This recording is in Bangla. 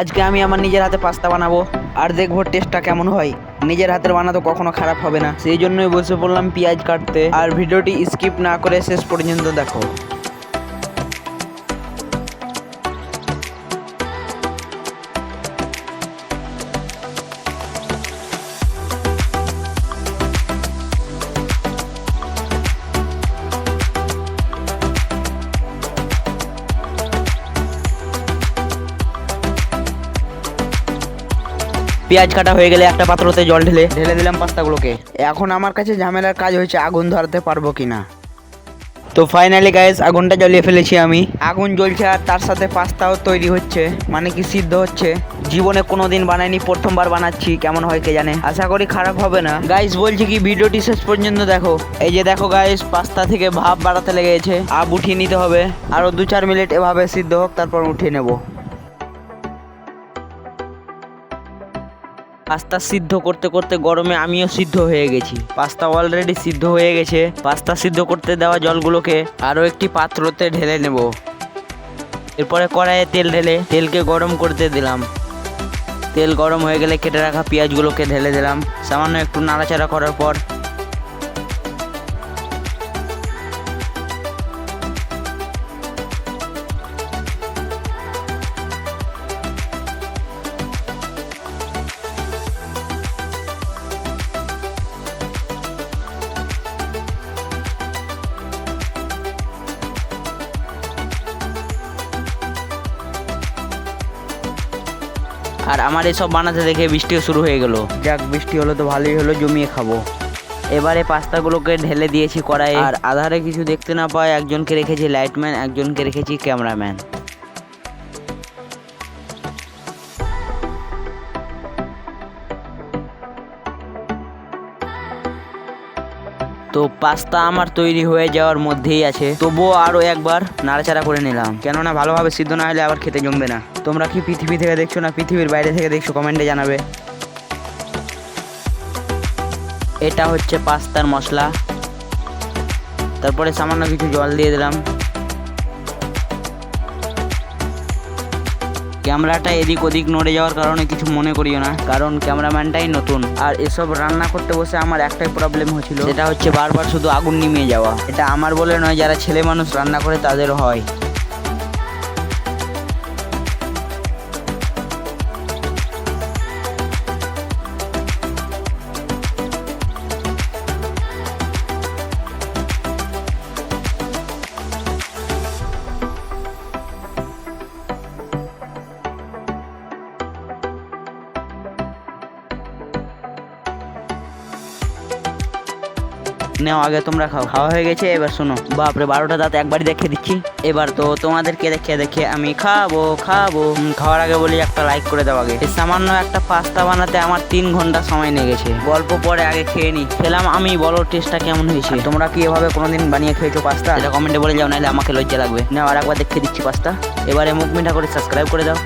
আজকে আমি আমার নিজের হাতে পাস্তা বানাবো, আর দেখব টেস্টটা কেমন হয়। নিজের হাতের বানাতো কখনো খারাপ হবে না। সেই জন্যই বসে পড়লাম পেঁয়াজ কাটতে। আর ভিডিওটি স্কিপ না করে শেষ পর্যন্ত দেখো। পেঁয়াজ কাটা হয়ে গেলে একটা পাত্রতে জল ঢেলে ঢেলে দিলাম পাস্তাগুলোকে। এখন আমার কাছে ঝামেলার কাজ হয়েছে আগুন ধরাতে পারব কিনা। তো ফাইনালি গাইস আগুনটা জ্বলিয়ে ফেলেছি আমি। আগুন জ্বলছে আর তার সাথে পাস্তাও তৈরি হচ্ছে মানে কি সিদ্ধ হচ্ছে। জীবনে কোনো দিন বানাইনি প্রথমবার বানাচ্ছি কেমন হয় কে জানে। আশা করি খারাপ হবে না। গাইস বলছি কি ভিডিওটি শেষ পর্যন্ত দেখো। এই যে দেখো গাইস পাস্তা থেকে ভাপ বাড়াতে লেগেছে। গেছে আব উঠিয়ে নিতে হবে। আরও দু চার মিনিট এভাবে সিদ্ধ হোক তারপর উঠিয়ে নেব। পাস্তা সিদ্ধ করতে করতে গরমে আমিও সিদ্ধ হয়ে গেছি। পাস্তা অলরেডি সিদ্ধ হয়ে গেছে। পাস্তা সিদ্ধ করতে দেওয়া জলগুলোকে আরও একটি পাত্রতে ঢেলে নেব। এরপরে কড়াইয়ে তেল ঢেলে তেলকে গরম করতে দিলাম। তেল গরম হয়ে গেলে কেটে রাখা পেঁয়াজগুলোকে ঢেলে দিলাম। সামান্য একটু নাড়াচাড়া করার পর আর আমার এসব বানাতে দেখে বৃষ্টিও শুরু হয়ে গেল। যাক বৃষ্টি হলো তো ভালোই হলো জমিয়ে খাব। এবারে পাস্তাগুলোকে ঢেলে দিয়েছি কড়াই আর আধারে কিছু দেখতে না পায় একজনকে রেখেছি লাইটম্যান একজনকে রেখেছি ক্যামেরাম্যান তো পাস্তা আমার তৈরি হয়ে যাওয়ার মধ্যেই আছে। তবুও আরও একবার নাড়াচাড়া করে নিলাম। কেননা ভালোভাবে সিদ্ধ না হলে আবার খেতে জমবে না। তোমরা কি পৃথিবী থেকে দেখছ না পৃথিবীর বাইরে থেকে দেখছ? কমেন্টে জানাবে। এটা হচ্ছে পাস্তার মশলা। তারপরে সামান্য কিছু জল দিয়ে দিলাম। ক্যামেরাটা এদিক ওদিক নড়ে যাওয়ার কারণে কিছু মনে করিও না, কারণ ক্যামেরাম্যানটাই নতুন। আর এসব রান্না করতে বসে আমার একটাই প্রবলেম হচ্ছিল, সেটা হচ্ছে বারবার শুধু আগুন নিমিয়ে যাওয়া। এটা আমার বলে নয়, যারা ছেলে মানুষ রান্না করে তাদের হয়। নেও, আগে তোমরা খাও। খাওয়া হয়ে গেছে, এবার শোনো। বাপরে, বারোটা দাঁত একবারই দেখে দিচ্ছি। এবার তো তোমাদেরকে দেখে দেখে আমি খাব খাব। খাওয়ার আগে বলি, একটা লাইক করে দাও আগে। সামান্য একটা পাস্তা বানাতে আমার তিন ঘণ্টা সময় লেগেছে গল্প পরে আগে খেয়ে নি। খেলাম আমি, বলো টেস্টটা কেমন হয়েছে? তোমরা কি এভাবে কোনোদিন বানিয়ে খেয়েছো পাস্তা এটা কমেন্টে বলে যাও, নাহলে আমাকে লজ্জা লাগবে। নাও, আর একবার দেখে দিচ্ছি পাস্তা এবারে মুখ মিঠা করে সাবস্ক্রাইব করে দাও।